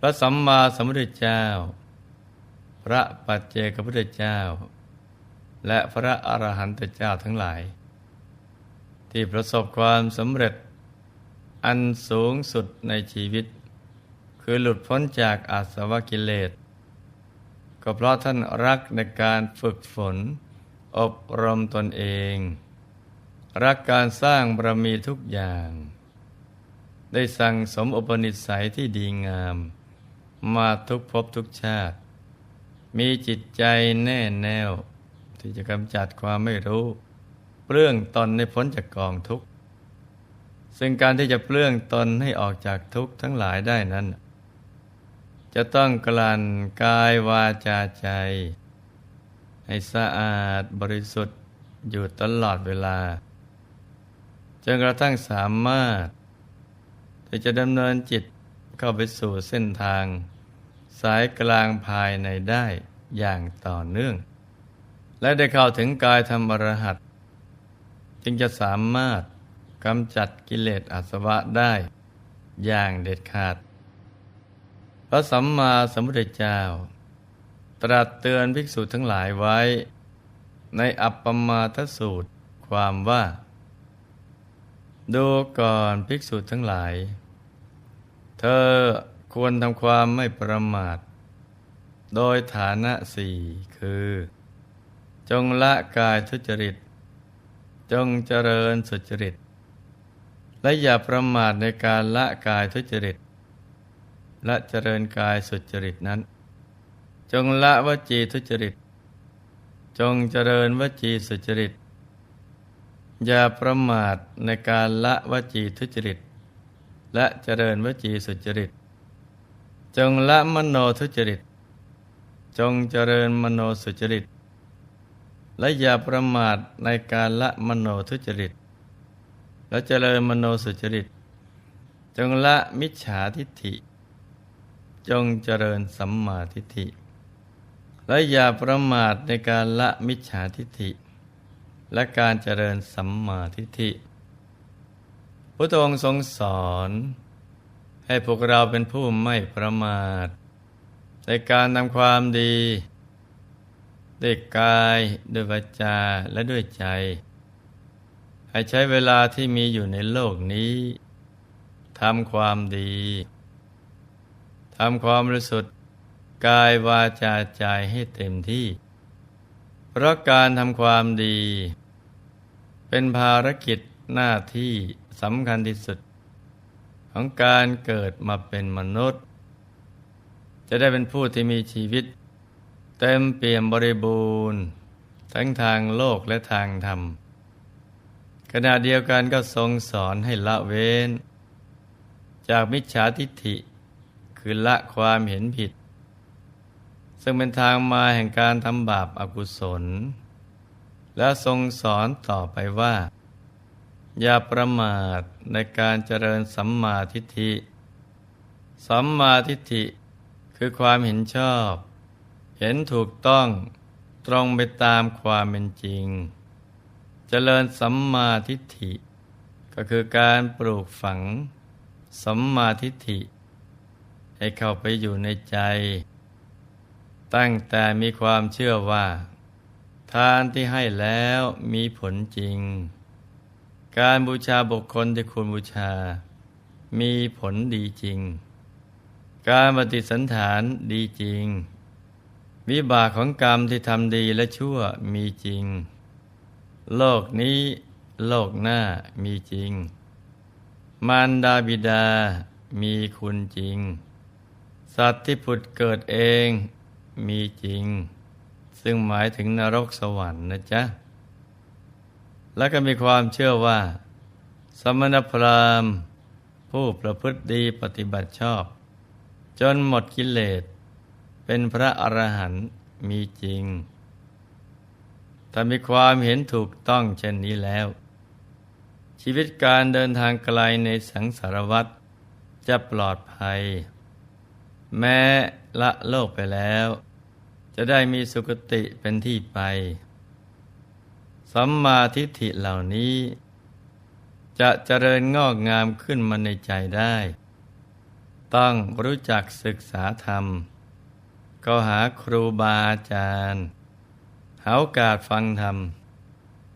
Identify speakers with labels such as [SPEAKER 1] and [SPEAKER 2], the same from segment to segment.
[SPEAKER 1] พระสัมมาสัมพุทธเจ้า พระปัจเจกพุทธเจ้า และพระอรหันตเจ้าทั้งหลาย ที่ประสบความสำเร็จอันสูงสุดในชีวิต คือหลุดพ้นจากอาสวะกิเลส ก็เพราะท่านรักในการฝึกฝน อบรมตนเอง รักการสร้างบารมีทุกอย่าง ได้สั่งสมอุปนิสัยที่ดีงาม มาทุกภพทุกชาติ มีจิตใจแน่แน่วที่จะกำจัดความไม่รู้ เปลื้องตนในพ้นจากกองทุกข์ ซึ่งการที่จะเปลื้องตนให้ออกจากทุกข์ทั้งหลายได้นั้น จะต้องกลั่นกายวาจาใจ ให้สะอาดบริสุทธิ์อยู่ตลอดเวลาจนกระทั่งสามารถที่จะดำเนินจิตเข้าไปสู่เส้นทาง สายกลางภายในได้อย่างต่อเนื่อง และได้เข้าถึงกายธรรมรหัส จึงจะสามารถกำจัดกิเลสอาสวะได้อย่างเด็ดขาด พระสัมมาสัมพุทธเจ้า ตรัสเตือนภิกษุทั้งหลายไว้ ในอัปปมาทสูตรความว่า ดูก่อนภิกษุทั้งหลาย เธอ ควรทำความไม่ประมาท โดยฐานะสี่คือ จงละกายทุจริต จงเจริญสุจริต และอย่าประมาทในการละกายทุจริต และเจริญกายสุจริตนั้น จงละวจีทุจริต จงเจริญวจีสุจริต อย่าประมาทในการละวจีทุจริต และเจริญวจีสุจริต จงละมโนทุจริต จงเจริญมโนสุจริต และอย่าประมาทในการละมโนทุจริต และเจริญมโนสุจริต จงละมิจฉาทิฏฐิ จงเจริญสัมมาทิฏฐิ และอย่าประมาทในการละมิจฉาทิฏฐิ และการเจริญสัมมาทิฏฐิพระองค์ทรงสอน ให้พวกเราเป็นผู้ไม่ประมาท ในการทำความดีด้วยกายด้วยวาจาและด้วยใจ ให้ใช้เวลาที่มีอยู่ในโลกนี้ทำความดีทำความบริสุทธิ์กายวาจาใจให้เต็มที่ เพราะการทำความดี เป็นภารกิจหน้าที่สำคัญที่สุด ของการเกิดมาเป็นมนุษย์ จะได้เป็นผู้ที่มีชีวิต เต็มเปี่ยมบริบูรณ์ ทั้งทางโลกและทางธรรม ขณะเดียวกันก็ทรงสอนให้ละเว้น จากมิจฉาทิฏฐิ คือละความเห็นผิด ซึ่งเป็นทางมาแห่งการทำบาปอากุศล และทรงสอนต่อไปว่า อย่าประมาทในการเจริญสัมมาทิฏฐิ สัมมาทิฏฐิคือความเห็นชอบ เห็นถูกต้องตรงไปตามความเป็นจริง เจริญสัมมาทิฏฐิ ก็คือการปลูกฝัง สัมมาทิฏฐิ ให้เข้าไปอยู่ในใจ ตั้งแต่มีความเชื่อว่า ทานที่ให้แล้วมีผลจริง การบูชาบุคคลที่คุณบูชา มีผลดีจริง การปฏิสันฐานดีจริง วิบากของกรรมที่ทำดีและชั่วมีจริง โลกนี้โลกหน้ามีจริง มารดาบิดามีคุณจริง สัตว์ที่ผุดเกิดเองมีจริง ซึ่งหมายถึงนรกสวรรค์นะจ๊ะ และก็มีความเชื่อว่า สมณพราหมณ์ ผู้ประพฤติดีปฏิบัติชอบ จนหมดกิเลส เป็นพระอรหันต์มีจริง ถ้ามีความเห็นถูกต้องเช่นนี้แล้ว ชีวิตการเดินทางไกลในสังสารวัฏจะปลอดภัย แม้ละโลกไปแล้ว จะได้มีสุคติเป็นที่ไป สัมมาทิฏฐิเหล่านี้ จะเจริญงอกงามขึ้นมาในใจได้ ต้องรู้จักศึกษาธรรม ก็หาครูบาอาจารย์ หาโอกาสฟังธรรม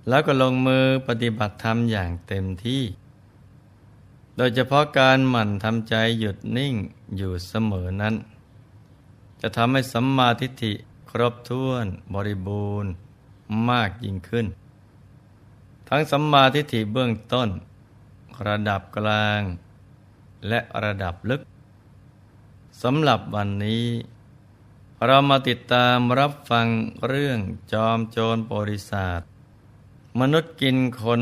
[SPEAKER 1] แล้วก็ลงมือปฏิบัติธรรมอย่างเต็มที่ โดยเฉพาะการหมั่นทำใจหยุดนิ่งอยู่เสมอนั้น จะทำให้สัมมาทิฏฐิครบถ้วนบริบูรณ์มากยิ่งขึ้น ทั้งสัมมาทิฏฐิเบื้องต้น ระดับกลาง และระดับลึกสำหรับวันนี้ เรามาติดตามรับฟังเรื่องจอมโจรบริษัทมนุษย์กินคน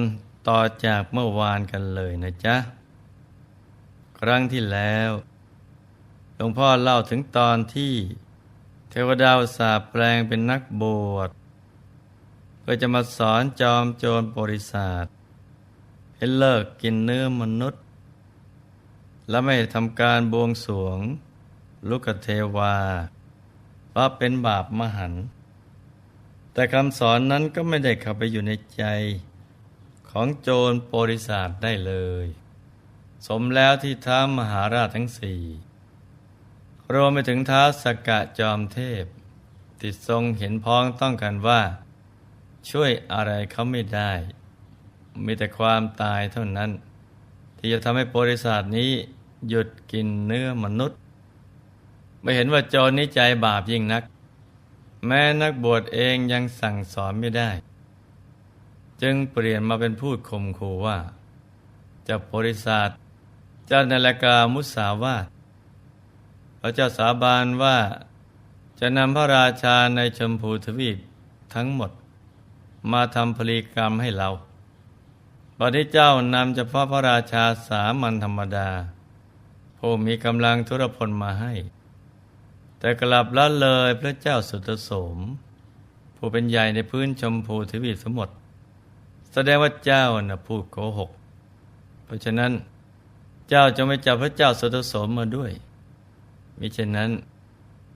[SPEAKER 1] ต่อจากเมื่อวานกันเลยนะจ๊ะ ครั้งที่แล้วหลวงพ่อเล่าถึงตอนที่ เทวดาสาแปลงเป็นนักบวช พื่อจะมาสอนจอมโจรบริษัทให้เลิกกินเนื้อมนุษย์ และไม่ทำการบวงสวง ลูกเทวาเพราเป็นบาปมหันต์แต่คำสอนนั้นก็ไม่ได้เข้าไปอยู่ในใจ ของโจรบริษัทได้เลย สมแล้วที่ท้ามหาราชทั้งสี่รวมไปถึงท้าสกกะจอมเทพ ติดทรงเห็นพ้องต้องกันว่า ช่วยอะไรเขาไม่ได้ มีแต่ความตายเท่านั้น ที่จะทำให้บริษัทนี้หยุดกินเนื้อมนุษย์ ไม่เห็นว่าโจรนี้ใจบาปยิ่งนัก แม้นักบวชเองยังสั่งสอนไม่ได้ จึงเปลี่ยนมาเป็นพูดคมคูว่าจะบริษัทเจะนาลกามุสาวาทพระเจ้าสาบานว่าจะนำพระราชาในชมพูทวีปทั้งหมด มาทำพลีกรรมให้เราบัดนี้เจ้านำเฉพาะพระราชาสามัญธรรมดา ผู้มีกำลังทุรพลมาให้ แต่กลับละเลยพระเจ้าสุตโสม ผู้เป็นใหญ่ในพื้นชมพูทวีปทั้งหมดแสดงว่าเจ้าน่ะพูดโกหก เพราะฉะนั้นเจ้าจะไม่จับพระเจ้าสุตโสมมาด้วยมิฉะนั้น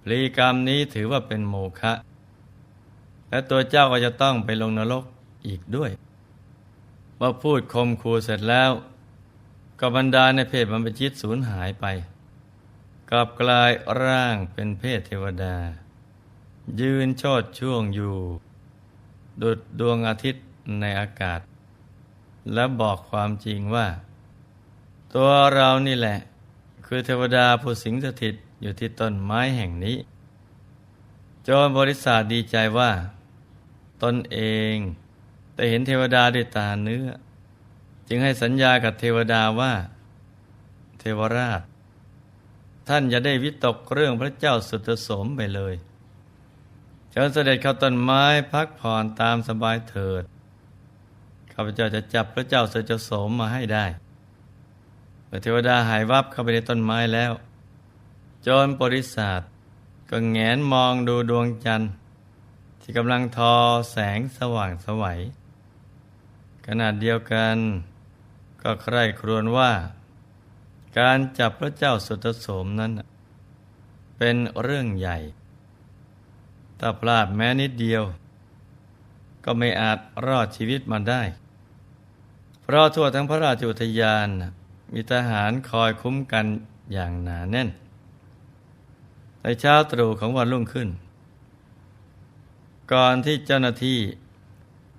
[SPEAKER 1] พลีกรรมนี้ถือว่าเป็นโมฆะ และตัวเจ้าก็จะต้องไปลงนรกอีกด้วยเมื่อพูดคมคูเสร็จแล้วก็บรรดาในเพศมันไปชิตสูญหายไป กลับกลายร่างเป็นเพศเทวดา ยืนชดช่วงอยู่ ดุดดวงอาทิตย์ในอากาศ และบอกความจริงว่า ตัวเรานี่แหละ คือเทวดาผู้สิงสถิตอยู่ที่ต้นไม้แห่งนี้โจรบริษัทดีใจว่า ตนเอง แต่เห็นเทวดาด้วยตาเนื้อ จึงให้สัญญากับเทวดาว่า เทวราช ท่านอย่าได้วิตกเรื่องพระเจ้าสุตสมไปเลยเชิญเสด็จเข้าต้นไม้พักผ่อนตามสบายเถิดข้าพเจ้าจะจับพระเจ้าสุตสมมาให้ได้เมื่อเทวดาหายวับเข้าไปในต้นไม้แล้วจรบริษัทก็แงนมองดูดวงจันทร์ ที่กำลังทอแสงสว่างสวัยขนาดเดียวกันก็ใคร่ครวญว่า การจับพระเจ้าสุตโสมนั้น เป็นเรื่องใหญ่ถ้าพลาดแม้นิดเดียว ก็ไม่อาจรอดชีวิตมาได้ เพราะทั่วทั้งพระราชอุทยาน มีทหารคอยคุ้มกันอย่างหนาแน่น ในเช้าตรู่ของวันรุ่งขึ้น ก่อนที่เจ้าหน้าที่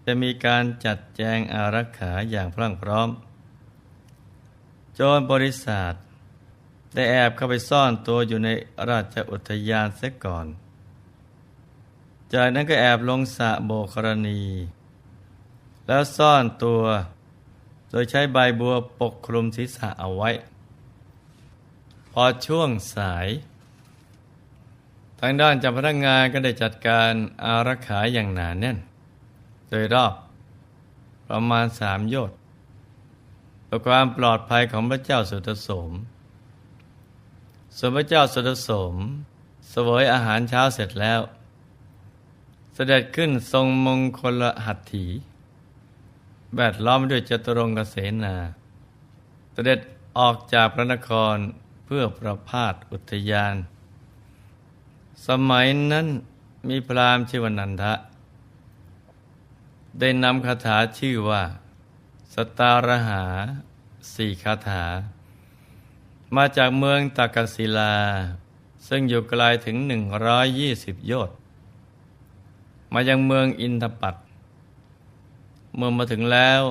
[SPEAKER 1] จะมีการจัดแจงอารักขาอย่างพรั่งพร้อม โจรบริษัทได้แอบเข้าไปซ่อนตัวอยู่ในราชอุทยานเสียก่อน จากนั้นก็แอบลงสะโบกรณี แล้วซ่อนตัว โดยใช้ใบบัวปกคลุมศีรษะเอาไว้ พอช่วงสาย ทางด้านจับพนักงานก็ได้จัดการอารักขาอย่างหนาแน่น โดยรอบประมาณสามโยชน์เพื่อความปลอดภัยของพระเจ้าสุตโสมส่วนพระเจ้าสุตโสมสวยอาหารเช้าเสร็จแล้ว เสด็จขึ้นทรงมงคลหัตถีแวดล้อมด้วยจตุรงกเสนา เสด็จออกจากพระนครเพื่อประพาสอุทยาน สมัยนั้นมีพราหมณ์ชื่อวนันทะ ได้นำคาถาชื่อว่า สตารหาสี่คาถา มาจากเมืองตากศิลา ซึ่งอยู่ไกลถึง 120 โยชน์มายังเมืองอินทปัตเมื่อมาถึงแล้ว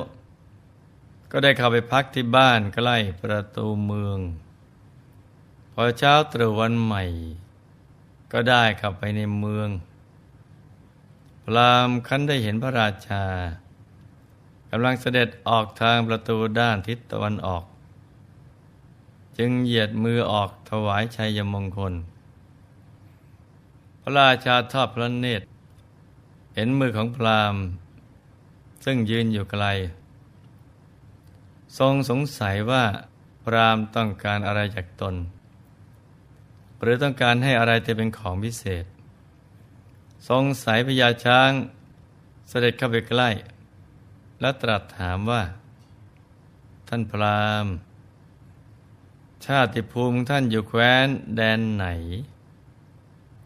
[SPEAKER 1] ก็ได้เข้าไปพักที่บ้านใกล้ประตูเมือง พอเช้าตรู่วันใหม่ ก็ได้เข้าไปในเมือง พรามคันได้เห็นพระราชากำลังเสด็จออกทางประตูด้านทิศตะวันออก จึงเหยียดมือออกถวายชัยมงคล พระราชาทอดพระเนตร เห็นมือของพรามซึ่งยืนอยู่ไกล ทรงสงสัยว่าพรามต้องการอะไรจากตน หรือต้องการให้อะไรจะเป็นของพิเศษ ทรงสายพญาช้างเสด็จเข้าไปใกล้ และตรัสถามว่า ท่านพรามชาติภูมิท่านอยู่แคว้นแดนไหน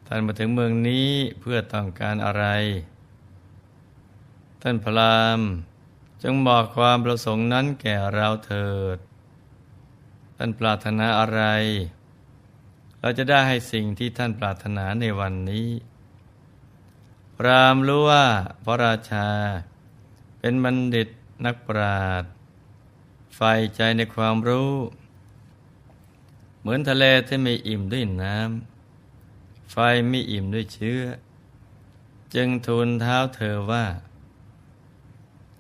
[SPEAKER 1] ท่านมาถึงเมืองนี้เพื่อต้องการอะไร ท่านพรามจงบอกความประสงค์นั้นแก่เราเถิด ท่านปรารถนาอะไร เราจะได้ให้สิ่งที่ท่านปรารถนาในวันนี้พรามรู้ว่าพระราชา เป็นบัณฑิตนักปราชญ์ใฝ่ใจในความรู้ เหมือนทะเลที่ไม่อิ่มด้วยน้ำไฟไม่อิ่มด้วยเชื้อ จึงทูลเท้าเธอว่า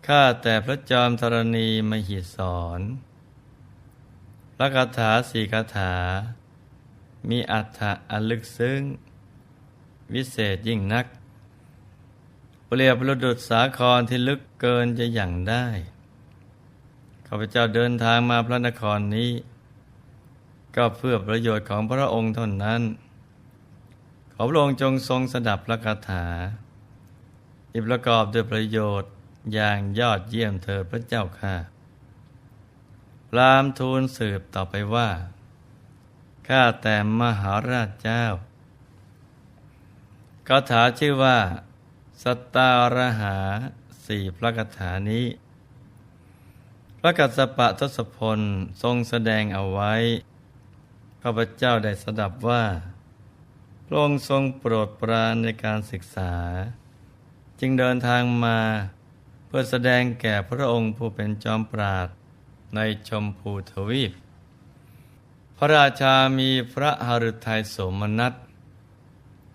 [SPEAKER 1] ข้าแต่พระจอมธรณีมหิสรพระคาถาสี่คาถา มีอัฏฐะอันลึกซึ้ง วิเศษยิ่งนัก เปรียบประดุษสาครที่ลึกเกินจะอย่างได้ ข้าพเจ้าเดินทางมาพระนครนี้ ก็เพื่อประโยชน์ของพระองค์เท่านั้น ขอพระองค์จงทรงสดับพระคาถาที่ประกอบด้วยประโยชน์อย่างยอดเยี่ยมเธอพระเจ้าค่ะ พรามทูลสืบต่อไปว่า ข้าแต่มหาราชเจ้าคาถาชื่อว่า สตารหาสี่พระคาถานี้ พระกัสสปะทศพลทรงแสดงเอาไว้ ข้าพเจ้าได้สดับว่า พระองค์ทรงโปรดปรานในการศึกษา จึงเดินทางมาเพื่อแสดงแก่พระองค์ผู้เป็นจอมปราดในชมพูทวีป พระราชามีพระหฤทัยสมนัต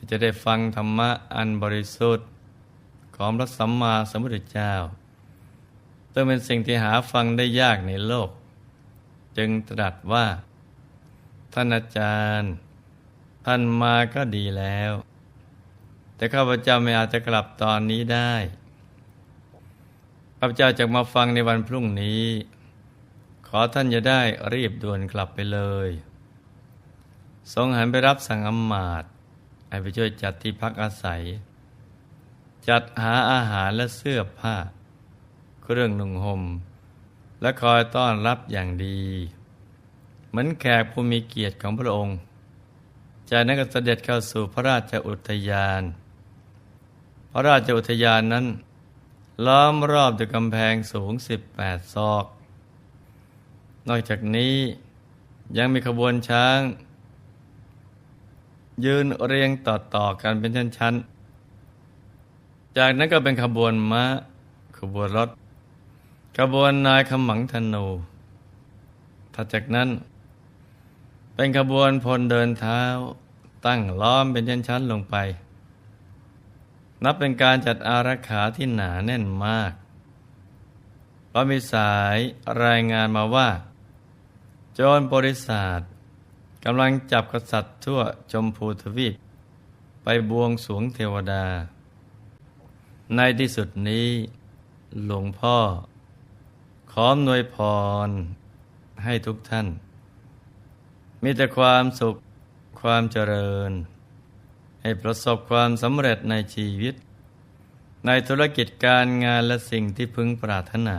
[SPEAKER 1] จะได้ฟังธรรมะอันบริสุทธิ์ ของพระสัมมาสัมพุทธเจ้าซึ่งเป็นสิ่งที่หาฟังได้ยากในโลก จึงตรัสว่า ท่านอาจารย์ ท่านมาก็ดีแล้ว แต่ข้าพเจ้าไม่อาจจะกลับตอนนี้ได้ข้าพเจ้าจะมาฟังในวันพรุ่งนี้ อท่านอย่าได้รีบด่วนกลับไปเลย ทรงหันไปรับสั่งอำมาตให้ไปช่วยจัดที่พักอาศัย จัดหาอาหารและเสื้อผ้า เครื่องนุ่งห่มและคอยต้อนรับอย่างดี เหมือนแขกผู้มีเกียรติของพระองค์จากนั้นก็เสด็จเข้าสู่พระราชอุทยาน พระราชอุทยานนั้น ล้อมรอบด้วยกำแพงสูง 18ศอก นอกจากนี้ยังมีขบวนช้าง ยืนเรียงต่อๆกันเป็นชั้นๆ จากนั้นก็เป็นขบวนม้า ขบวนรถ ขบวนนายขมังธนูถัดจากนั้น เป็นขบวนพลเดินเท้า ตั้งล้อมเป็นชั้นๆลงไป นับเป็นการจัดอารักขาที่หนาแน่นมากเพราะมีสายรายงานมาว่า โจรบริษัทกำลังจับกษัตริย์ทั่วชมพูทวีปไปบวงสวงเทวดา ในที่สุดนี้หลวงพ่อ ขอมนวยพรให้ทุกท่าน มีแต่ความสุขความเจริญ ให้ประสบความสำเร็จในชีวิต ในธุรกิจการงานและสิ่งที่พึงปรารถนา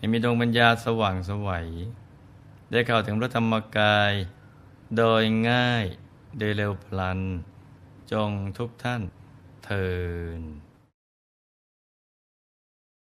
[SPEAKER 1] ให้มีดวงปัญญาสว่างสวัยได้เข้าถึงพระธรรมกาย โดยง่ายโดยเร็วพลัน จงทุกท่านเทิน